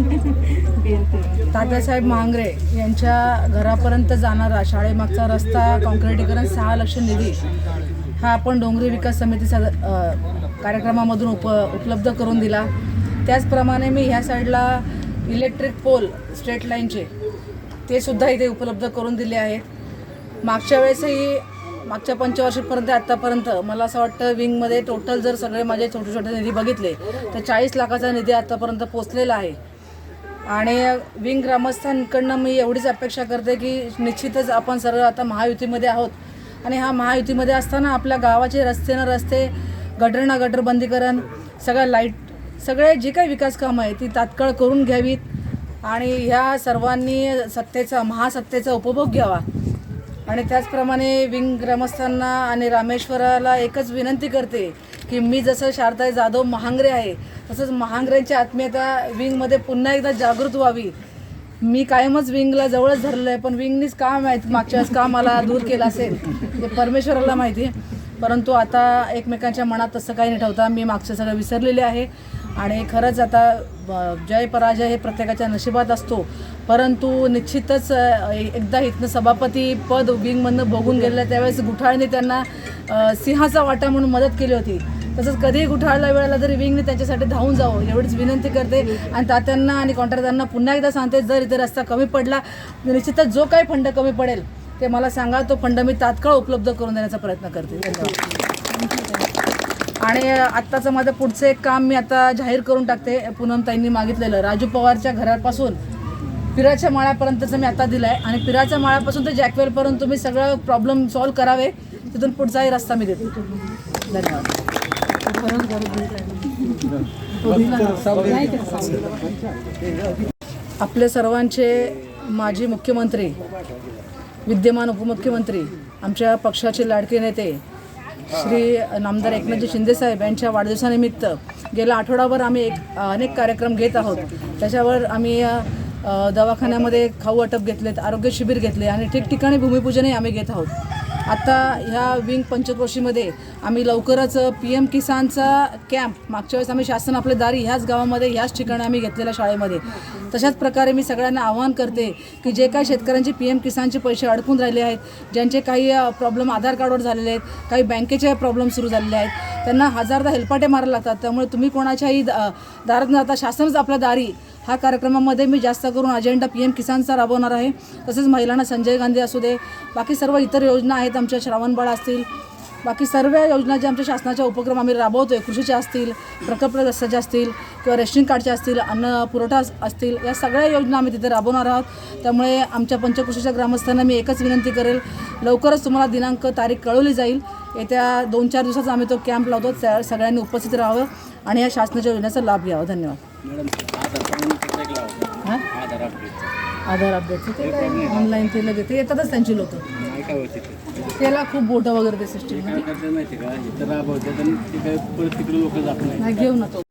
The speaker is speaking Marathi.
तात्यासाहेब महांगरे यांच्या घरापर्यंत जाणारा शाळेमागचा रस्ता कॉन्क्रिटीकरण सहा लक्ष निधी हा आपण डोंगरी विकास समिती सद कार्यक्रमामधून उप उपलब्ध करून दिला. त्याचप्रमाणे मी ह्या साईडला इलेक्ट्रिक पोल स्ट्रेट लाईनचे ते सुद्धा इथे उपलब्ध करून दिले आहेत. मागच्या वेळेसही मागच्या पंचवार्षिकपर्यंत आत्तापर्यंत मला असं वाटतं विंगमध्ये टोटल जर सगळे माझे छोटे छोटे निधी बघितले तर चाळीस लाखाचा निधी आत्तापर्यंत पोचलेला आहे. आणि विंग ग्रामस्थांकडनं मी एवढीच अपेक्षा करते की निश्चितच आपण सर्व आता महायुतीमध्ये आहोत. आणि हा महायुतीमध्ये असताना आपल्या गावाचे रस्ते न रस्ते गटर ना गटर बंदीकरण सगळ्या लाइट सगळे जे काही विकास कामं आहे ती तात्काळ करून घ्यावीत आणि ह्या सर्वांनी सत्तेचा महासत्तेचा उपभोग घ्यावा. आणि त्याचप्रमाणे विंग ग्रामस्थांना आणि रामेश्वराला एकच विनंती करते की मी जसं शारदाई जाधव महांगरे आहे तसंच महांगऱ्यांची आत्मीयता विंगमध्ये पुन्हा एकदा जागृत व्हावी. मी कायमच विंगला जवळच धरलं आहे पण विंगनीच का माहीत मागच्या वेळेस का मला दूर केलं असेल? ते परमेश्वराला माहिती परंतु आता एकमेकांच्या मनात तसं काही नाही ठेवता. मी मागचं सगळं विसरलेले आहे. आणि खरंच आता ब- जय पराजय हे प्रत्येकाच्या नशिबात असतो. परंतु निश्चितच एकदा इथनं सभापती पद विंगमधनं बघून गेलेलं त्यावेळेस गुठाळने त्यांना सिंहाचा वाटा म्हणून मदत केली होती. तसंच कधीही गुठाळला वेळाला तरी विंगने त्यांच्यासाठी धावून जावं. एवढीच विनंती करते. आणि तात्यांना आणि कॉन्ट्रॅक्टरांना पुन्हा एकदा सांगते जर इथे रस्ता कमी पडला निश्चितच जो काही फंड कमी पडेल ते मला सांगा. तो फंड मी तात्काळ उपलब्ध करून देण्याचा प्रयत्न करते. धन्यवाद. आणि आत्ताचं माझं पुढचं एक काम मी आता जाहीर करून टाकते. पूनमताईंनी मागितलेलं राजू पवारच्या घरापासून पिराच्या माळ्यापर्यंतचं मी आता दिलं आहे आणि पिराच्या माळ्यापासून ते जॅकवेलपर्यंत तुम्ही सगळं प्रॉब्लेम सॉल्व्ह करावे. तिथून पुढचाही रस्ता मी देते. धन्यवाद. आपले सर्वांचे माजी मुख्यमंत्री विद्यमान उपमुख्यमंत्री आमच्या पक्षाचे लाडके नेते श्री नामदार एकनाथजी शिंदेसाहेब यांच्या वाढदिवसानिमित्त गेल्या आठवडाभर आम्ही एक अनेक कार्यक्रम घेत आहोत. त्याच्यावर आम्ही दवाखान्यामध्ये खाऊ अटप घेतलेत आरोग्य शिबिर घेतले आणि ठिकठिकाणी भूमिपूजनही आम्ही घेत आहोत. आता ह्या विंग पंचक्रोशीमध्ये आम्ही लवकरच पी एम किसानचा कॅम्प मागच्या वेळेस आम्ही शासन आपले दारी ह्याच गावामध्ये ह्याच ठिकाणी आम्ही घेतलेल्या शाळेमध्ये. तशाच प्रकारे मी सगळ्यांना आवाहन करते की जे काही शेतकऱ्यांचे पी एम किसानचे पैसे अडकून राहिले आहेत ज्यांचे काही प्रॉब्लेम आधार कार्डवर झालेले आहेत काही बँकेचे प्रॉब्लेम सुरू झालेले आहेत त्यांना हजारदा हेलपाटे मारायला लागतात. त्यामुळे तुम्ही कोणाच्याही दारात न जाता शासनच आपल्या दारी हा कार्यक्रमामध्ये मी जास्त करून अजेंडा पी एम किसानचा राबवणार आहे. तसेच महिलांना संजय गांधी असू दे बाकी सर्व इतर योजना आहेत आमच्या श्रावणबाळ असतील. बाकी सर्व योजना ज्या आमच्या शासनाच्या उपक्रम आम्ही राबवतो आहे कृषीच्या असतील प्रकल्पग्रस्ताच्या असतील किंवा रेशनिंग कार्डच्या असतील अन्न पुरवठा असतील या सगळ्या योजना आम्ही तिथे राबवणार आहोत. त्यामुळे आमच्या पंचकृषीच्या ग्रामस्थांना मी एकच विनंती करेल लवकरच तुम्हाला दिनांक तारीख कळवली जाईल. येत्या दोन चार दिवसाचा आम्ही तो कॅम्प लावतो सगळ्यांनी उपस्थित राहावं आणि या शासनाच्या योजनेचा लाभ घ्यावा. धन्यवाद. हां? आधार अपडेटचं ते काय ऑनलाईन ते लगेच ते येतातच त्यांची लोक. नाही काय होते ते. त्याला खूप बोटं वगैरे ते सिस्टीम काय माहिती का? इथं राबवतात आणि ते काय परत तिकडे लोक जात नाही नाही घेऊ ना तो